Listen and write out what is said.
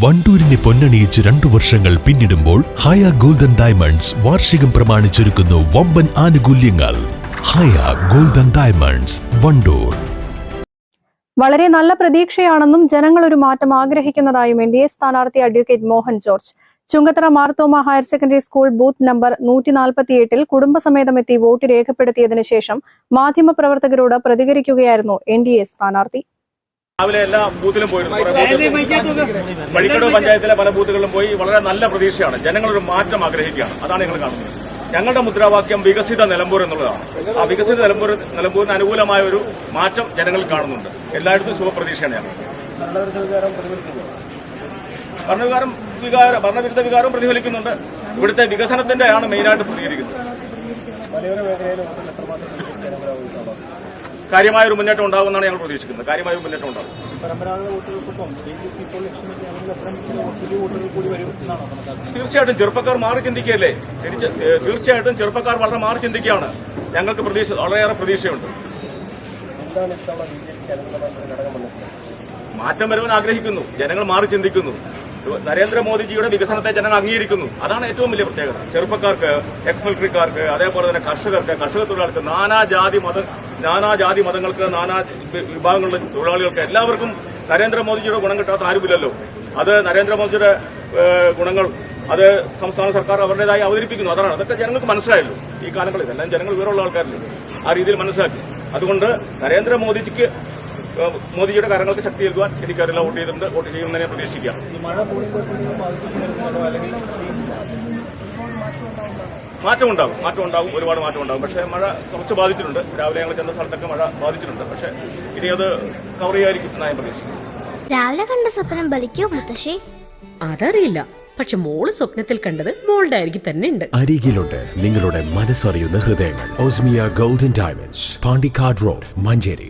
വണ്ടൂരിനെ പൊന്നണിയിച്ച് രണ്ടു വർഷങ്ങൾ പിന്നിടുമ്പോൾ ഹയ ഗോൾഡൻ ഡയമണ്ട്സ് വാർഷികം പ്രമാണിച്ചൊരുക്കുന്നു വമ്പൻ ആനുകൂല്യങ്ങൾ. Haya golden diamonds Wandoor. വളരെ നല്ല പ്രതീക്ഷയാണെന്നും ജനങ്ങൾ ഒരു മാറ്റം ആഗ്രഹിക്കുന്നതായും എൻ ഡി എ സ്ഥാനാർത്ഥി advocate Mohan George. Chungathara Marthoma higher secondary school booth number നൂറ്റി നാൽപ്പത്തിയെട്ടിൽ കുടുംബസമേതമെത്തി വോട്ട് രേഖപ്പെടുത്തിയതിനു ശേഷം മാധ്യമപ്രവർത്തകരോട് പ്രതികരിക്കുകയായിരുന്നു എൻ ഡി എ സ്ഥാനാർത്ഥി. രാവിലെ എല്ലാ ബൂത്തിലും പോയിരുന്നു. വഴിക്കടവ് പഞ്ചായത്തിലെ പല ബൂത്തുകളിലും പോയി വളരെ നല്ല പ്രതീക്ഷയാണ്. ജനങ്ങളൊരു ഒരു മാറ്റം ആഗ്രഹിക്കുകയാണ്. അതാണ് ഞങ്ങൾ കാണുന്നത്. ഞങ്ങളുടെ മുദ്രാവാക്യം വികസിത നിലമ്പൂർ എന്നുള്ളതാണ്. ആ വികസിത നിലമ്പൂർ നിലമ്പൂരിന് അനുകൂലമായ ഒരു മാറ്റം ജനങ്ങൾ കാണുന്നുണ്ട്. എല്ലായിടത്തും ശുഭപ്രതീക്ഷയാണ് ഞങ്ങൾ. ഭരണവികാരം വികാരം ഭരണവിരുദ്ധ വികാരം പ്രതിഫലിക്കുന്നുണ്ട്. ഇവിടുത്തെ വികസനത്തിന്റെ ആണ് മെയിനായിട്ട് പ്രതികരിക്കുന്നത്. കാര്യമായ ഒരു മുന്നേറ്റം ഉണ്ടാകുമെന്നാണ് ഞങ്ങൾ പ്രതീക്ഷിക്കുന്നത്. കാര്യമായ ഒരു മുന്നേറ്റം ഉണ്ടാകും. പരമ്പരാഗത വോട്ടുകൾക്കൊപ്പം ബി ജെ പി ഇപ്പോൾ ലക്ഷ്യം വെക്കുകയാണെങ്കിൽ അത്തരം ചില പുതിയ വോട്ടുകൾ കൂടി വരും എന്നാണോ കണക്കാക്കുന്നത്? തീർച്ചയായിട്ടും ചെറുപ്പക്കാർ മാറി ചിന്തിക്കുകയല്ലേ? തീർച്ചയായിട്ടും ചെറുപ്പക്കാർ വളരെ മാറി ചിന്തിക്കുകയാണ്. ഞങ്ങൾക്ക് പ്രതീക്ഷ വളരെയേറെ പ്രതീക്ഷയുണ്ട്. മാറ്റം വരുവാൻ ആഗ്രഹിക്കുന്നു. ജനങ്ങൾ മാറി ചിന്തിക്കുന്നു. നരേന്ദ്രമോദിജിയുടെ വികസനത്തെ ജനങ്ങൾ അംഗീകരിക്കുന്നു. അതാണ് ഏറ്റവും വലിയ പ്രത്യേകത. ചെറുപ്പക്കാർക്ക് എക്സ് മിലിറ്ററിക്കാർക്ക് അതേപോലെ തന്നെ കർഷകർക്ക് കർഷക തൊഴിലാളികൾക്ക് നാനാജാതി മത നാനാജാതി മതങ്ങൾക്ക് നാനാ വിഭാഗങ്ങളിലെ തൊഴിലാളികൾക്ക് എല്ലാവർക്കും നരേന്ദ്രമോദിജിയുടെ ഗുണം കിട്ടാത്ത ആരുമില്ലല്ലോ. അത് നരേന്ദ്രമോദിയുടെ ഏഹ്, ഗുണങ്ങൾ അത് സംസ്ഥാന സർക്കാർ അവരുടേതായി അവതരിപ്പിക്കുന്നു. അതാണ്. അതൊക്കെ ജനങ്ങൾക്ക് മനസ്സിലായല്ലോ. ഈ കാലങ്ങളിൽ എല്ലാം ജനങ്ങൾ വിവരമുള്ള ആൾക്കാരല്ലേ. ആ രീതിയിൽ മനസ്സിലാക്കി. അതുകൊണ്ട് നരേന്ദ്രമോദിജിക്ക് മോദിജിയുടെ കാര്യങ്ങൾക്ക് ശക്തി നൽകുവാൻ എനിക്കറിയില്ല വോട്ട് ചെയ്തിട്ടുണ്ട്. വോട്ട് ചെയ്യുന്നതിനെ പ്രതീക്ഷിക്കാം. മാറ്റമുണ്ടാകും. പോലീസ് ബസ്സിനെ ബാധിക്കുന്നുണ്ടോ അല്ലെങ്കിൽ മാറ്റം ഉണ്ടാകും മാറ്റം ഉണ്ടാകും ഒരുപാട് മാറ്റം ഉണ്ടാകും പക്ഷേ മഴ കുറച്ച് ബാധിച്ചിട്ടുണ്ട്. രാവിലെ ഞങ്ങൾ ചെന്ന സ്ഥലത്തൊക്കെ മഴ ബാധിച്ചിട്ടുണ്ട്. പക്ഷേ ഇനി അത് കവർ ചെയ്യാതിരിക്കും ഞാൻ പ്രതീക്ഷിക്കുന്നു രാവിലെ കണ്ട സ്വപ്നം ബലിക്കോ മുത്തശ്ശി? അതറിയില്ല. പക്ഷെ മോൾ സ്വപ്നത്തിൽ കണ്ടത് മോളുടെ അരികിൽ തന്നെ ഉണ്ട്. അരികിലുണ്ട് നിങ്ങളുടെ മനസ്സറിയുന്ന ഹൃദയങ്ങൾ. Osmia golden diamonds Pandikkad road Manjeri.